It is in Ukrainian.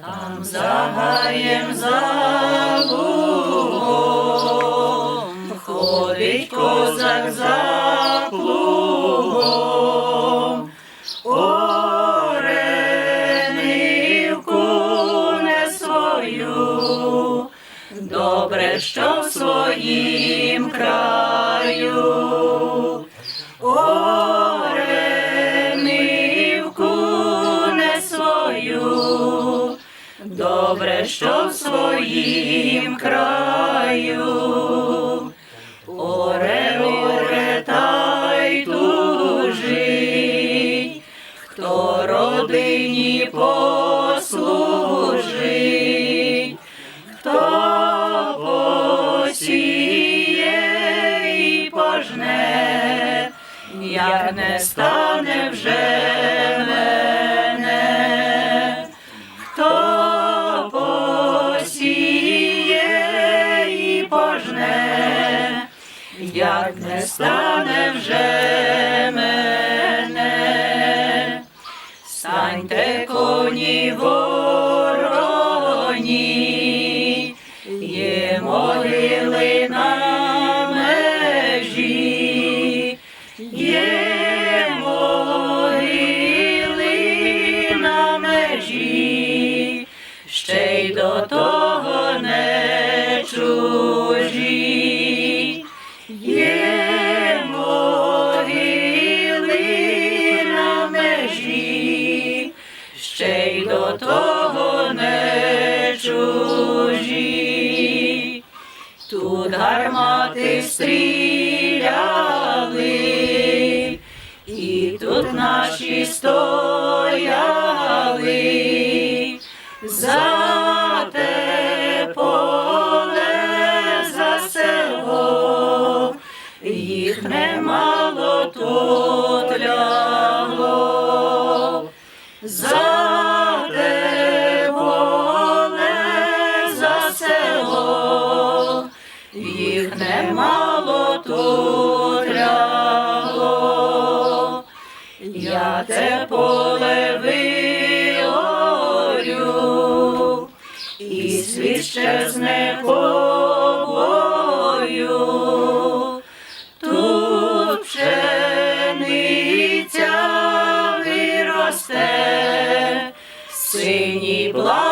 Там за гаєм за лугом ходить козак за плугом, оренивку не свою, добре, що в своїм краю. Свою, добре, що в своїм краю. Оре, оре, та й тужить, хто родині послужить, хто посіє і пожне, як не стане вже як не стане вже мене, станьте коні вороні, є могили на межі, є могили на межі, ще й до того не чужі. До того не чужі. Тут гармати стріляли, і тут наші стояли. За те поле, за село, їх немало тут лягло. За немало тут лягло. Я те поле виорю, і світ щезне побою. Тут пшениця виросте, синій плава